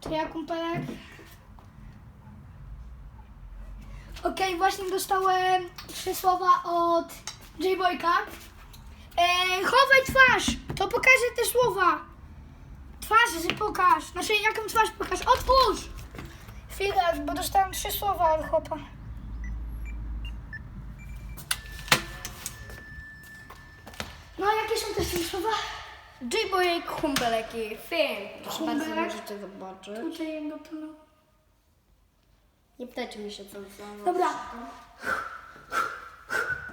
To ja kumpelek. Okej, właśnie dostałem trzy słowa od J-Boyka. E, chowaj twarz! To pokażę te słowa. Twarz, że pokaż. Znaczy, jaką twarz pokaż? Otwórz! Chwilę, bo dostałem trzy słowa od chłopa. No, jakie są te trzy słowa? J-Boy Kumpelek i film. Proszę bardzo, Kumpelek? możecie zobaczyć. Tutaj jego panu. Nie pytajcie mi się, co za... Dobra.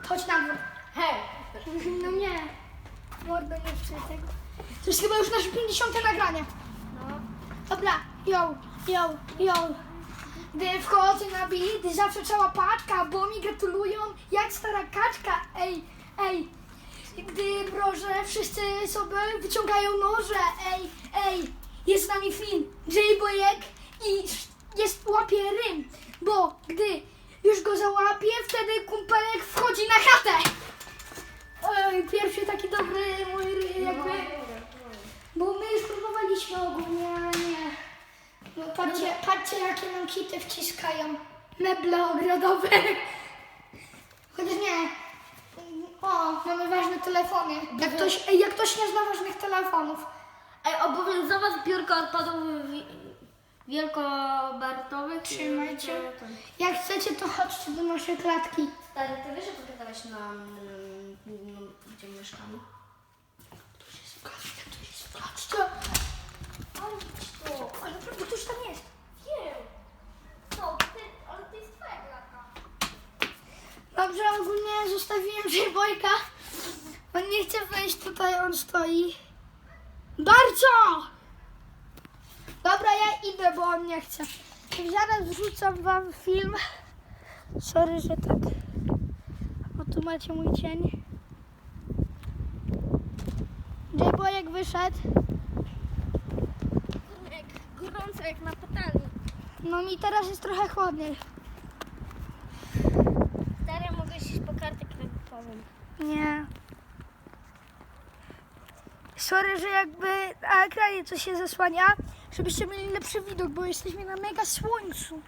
Chodź na dwór. Hej! No nie. Mordo, nie chcę tego. To jest chyba już nasze 50 nagranie. No. Dobra, yo, yo, yo. Gdy wchodzę na beat, zawsze cała paczka, bo mi gratulują jak stara kaczka. Ej, ej. Gdy mrożę, wszyscy sobie wyciągają noże. Ej, ej. Jest z nami Finn, J-Boyek i jest łapie rym. Bo gdy już go załapię, wtedy kumpelek wchodzi na chatę. Oj, pierwszy taki dobry mój ry- jakby... Bo my już próbowaliśmy ogólnie, ale nie. No patrzcie, patrzcie jakie nam kity wciskają. Meble ogrodowe. Chociaż nie. O, telefony. Jak ktoś, ej, jak ktoś nie zna ważnych telefonów. Ej, obowiązkowa zbiórka odpadów wi- wielkobartowych. Trzymajcie. Jak chcecie, to chodźcie do naszej klatki. Stary, ty wiesz, że pokazałeś nam, mm, no, gdzie mieszkamy? Tu jest klatka, tu jest klatka. Ale to, ale prawda, to już tam jest. No, ty, ale to jest twoja klatka. Dobrze, ogólnie zostawiłem J-Boyka. On nie chce wejść tutaj, on stoi. Bardzo! Dobra, ja idę, bo on nie chce. I Zaraz wrzucam wam film. Sorry, że tak. O, tu macie mój cień. J-Boyek wyszedł. Gorąco jak na patelni. No mi teraz jest trochę chłodniej. Stary, mogę iść po kartę kredytową. Nie. Sorry, że jakby na ekranie coś się zasłania, żebyście mieli lepszy widok, bo jesteśmy na mega słońcu.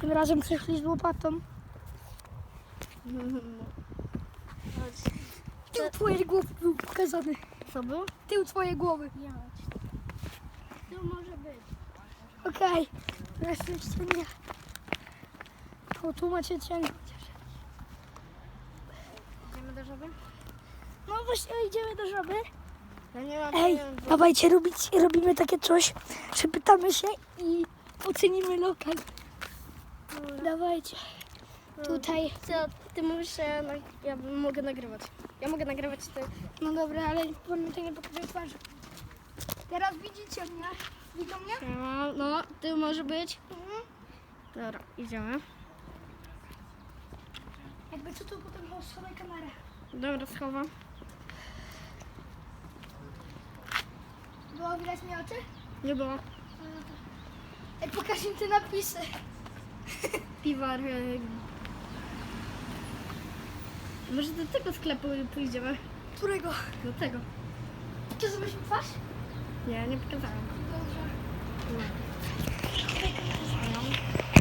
Tym razem przyszli z łopatą. Tył twojej głowy był pokazany. Co był? Tył twojej głowy. To może być. Okej. Teraz jeszcze nie. O, tu macie cień. Idziemy do żaby? No właśnie, idziemy do żaby. Ja nie mam Ej, pieniędzy. dawajcie, robić, robimy takie coś, że pytamy się i ocenimy lokal. Dawajcie. Tutaj. Co, ty mówisz, że ja, ja mogę nagrywać. Ja mogę nagrywać ty. No dobra, ale pamiętaj, nie pokazuję twarzy. Teraz widzicie mnie? Widzą mnie? No, ty może być. Mhm. Dobra, idziemy. Jakby co to potem schowaj kamerę. Dobra, schowam. Było widać mi oczy? Nie było. Ej, pokaż im te napisy. Piwar. Może do tego sklepu pójdziemy? Którego? Do tego. Czy zrobisz mi twarz? Nie, nie pokazałem. Dobrze. No.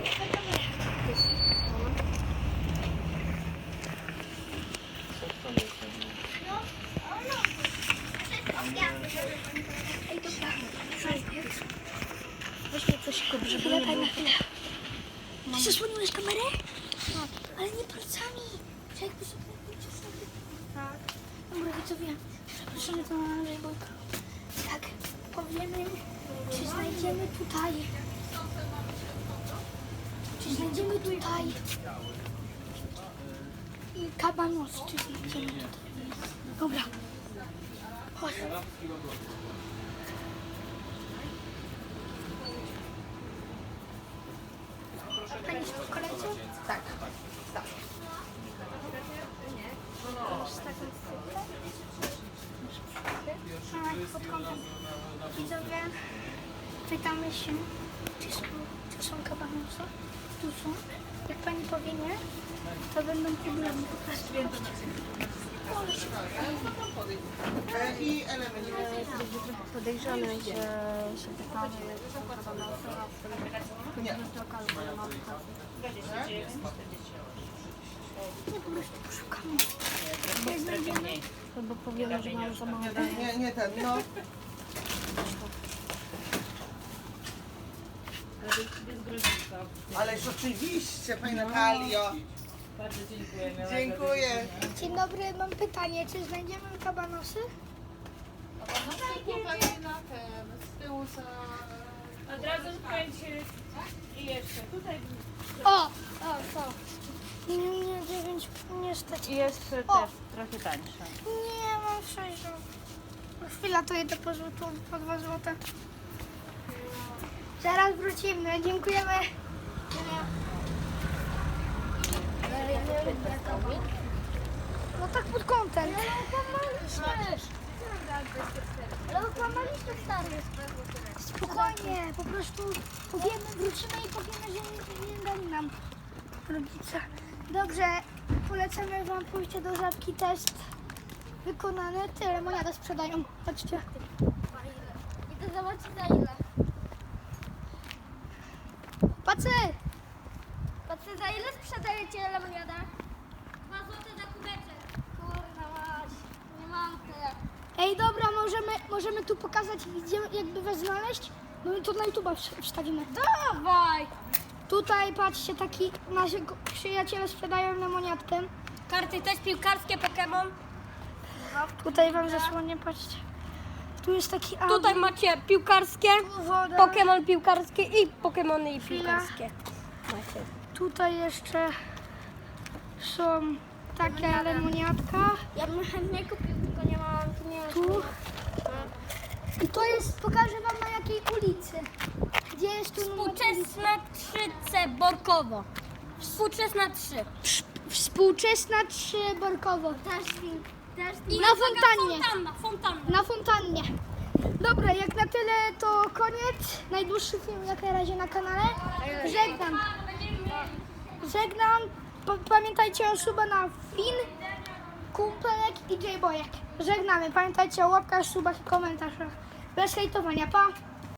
Schowaj kamerę. No, o no. Ej, dobra. Weźmy coś kup, żeby Chwilę, chwilę. Ty zasłoniłeś kamerę? Ale nie palcami. Że jakby sobie sobie. Tak. Dobra, widzowie, przepraszamy to na Rainbowka. Tak, powiemy, czy znajdziemy tutaj. Czy znajdziemy tutaj. I kabanos, czy znajdziemy tutaj. Dobra. Chodź. Pani jest w Tak. Masz taką sypkę? A, pod kątem. Widzowie, pytamy się, czy są, czy są kabanosy? Tu są. Jak pani powie nie, to będą problemy po prostu. E, I element. Podejrzane, że się pytamy. Po prostu poszukamy. Nie znajdziemy. Albo powiemy, że mamy za mało Nie, nie ten, no. Ależ oczywiście, Pani Natalio. Bardzo dziękuję. Dziękuję. Dzień dobry, mam pytanie, czy znajdziemy kabanosy? Od razu kręć i jeszcze tutaj. O! O, to. Nie, nie, dziewięć, nie stać. I jeszcze O! też trochę tańsza. Nie, mam sześć. no. Chwila, to jedę po, zł- po dwa złote. Zaraz wrócimy, dziękujemy. No tak pod kątem. Ale okłamaliście stary. Spokojnie, po prostu powiemy, wrócimy i powiemy, że nie, nie dali nam rodzice. Dobrze, polecamy Wam pójście do żabki test wykonany. Tyle lemoniadę sprzedają. Patrzcie. Idę zobaczyć za ile. Pacy! Patrzę za ile sprzedajecie lemoniadę? Dwa złote za kubeczek. Kurna mać. Nie mam tyle. Ej, dobra, możemy, możemy tu pokazać, gdzie jakby was znaleźć? No i to na YouTube'a wsz- wstawimy. Dawaj! Tutaj, patrzcie, taki nasi go- przyjaciele sprzedają lemoniadkę. Karty też piłkarskie Pokémon. Tutaj Wam zasłonię, patrzcie. Tu jest taki album. Tutaj macie piłkarskie, woda. Pokémon piłkarskie i Pokémony Chwila. piłkarskie. Macie. Tutaj jeszcze są takie lemoniadka. Ja bym chętnie kupił, tylko nie mam pieniędzy. Tu. I to jest, pokażę Wam na jakiej ulicy. Gdzie jest tu numer? Współczesna 3C Borkowo. Współczesna 3. Współczesna 3 Borkowo. Też, też Na fontannie. Fontanna, fontanna. Na fontannie. Dobra, jak na tyle to koniec. Najdłuższy film jak na razie na kanale. Żegnam. Żegnam. Pa- Pamiętajcie o suba na Fin, Kumpelek i J-Bojek. Żegnamy. Pamiętajcie o łapkach, subach i komentarzach. Bez hejtowania. Pa!